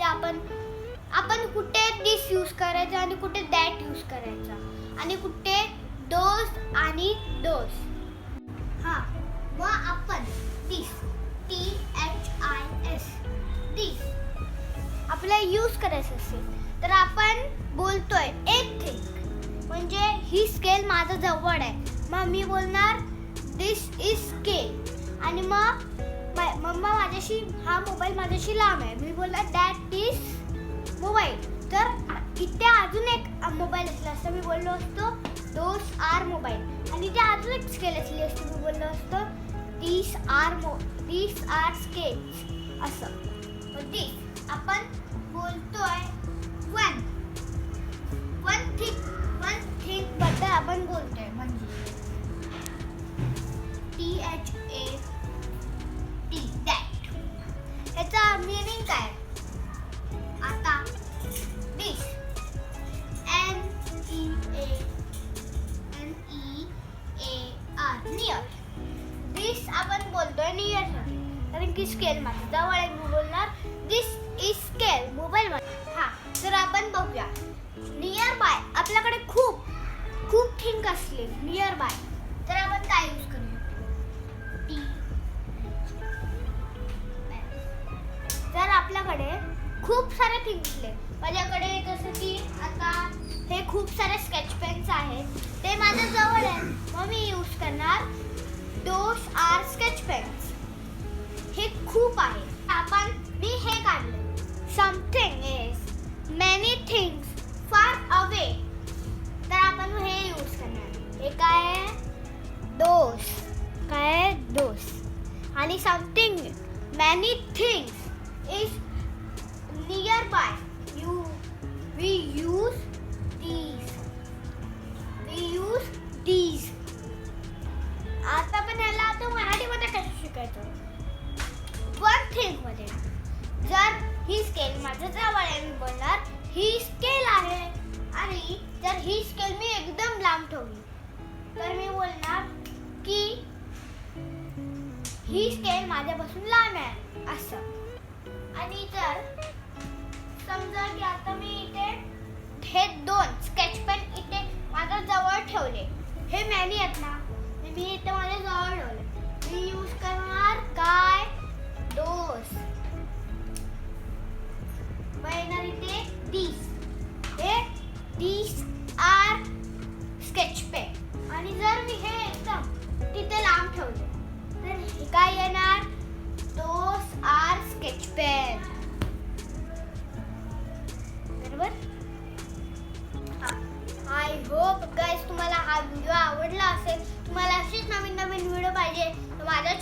म्हणजे आपण आपण कुठे दिस यूज करायचा आणि कुठे दॅट यूज करायचा. आणि कुठे दोस आणि डोस हा मग आपण this T H I S this आपल्याला यूज करायचं असेल तर आपण बोलतोय एक थिंग म्हणजे ही स्केल माझं जवळ आहे. मग मी बोलणार दिस इज स्केल आणि मग मम्मा माझ्याशी हा मोबाईल माझ्याशी लांब आहे. मी बोलला दॅट इज मोबाईल तर इथे अजून एक मोबाईल असला असता. मी बोललो असतो दोस आर मोबाईल आणि ते अजून एक स्केल असली असती. मी बोललो असतो तीस आर मो तीस आर स्केल असं. दिस आपण बोलतोय वन ठीक आहे आता this N E A N E A R near this आपण बोलतोय नियर कारण की स्केल मध्ये. जवळ आहे बोलणार. दिस इज स्केल मोबाईल मध्ये. हा तर आपण बघूया. नियर बाय आपल्याकडे खूप खूप थिंक असले. नियर बाय तर आपण काय यूज करू टी माझ्याकडे खूप सारे थिंग्स माझ्याकडे जसं की आता हे खूप सारे स्केच पेन्स आहेत. ते माझ्या जवळ आहे मग मी यूज करणार डोस आर स्केच पेन्स हे खूप आहे. आपण मी हे काढलं. Something is many things far away तर आपण हे यूज करणार. हे काय आहे? दोस काय आहे? दोष आणि something many things is nearby. You, you we use We we use आता पण ह्याला आता मराठीमध्ये कसं शिकायचं? वन थिंगमध्ये. जर ही स्केल माझ्या जवळ आहे मी बोलणार ही स्केल आहे. आणि जर ही स्केल मी एकदम लांब ठेवली तर मी बोलणार की ही स्केल माझ्यापासून लांब आहे असं. आणि जर समजा की आता मी इथे हे दोन स्केच पेन इथे माझ्या जवळ ठेवले. हे मॅनी आहेत ना मी इथे माझ्या जवळ ठेवले. मी यूज करणार काय? डोस मग येणार इथे दिस आय होप गाईज तुम्हाला हा व्हिडिओ आवडला असेल तुम्हाला अशीच नवीन नवीन व्हिडिओ पाहिजे तर माझ्या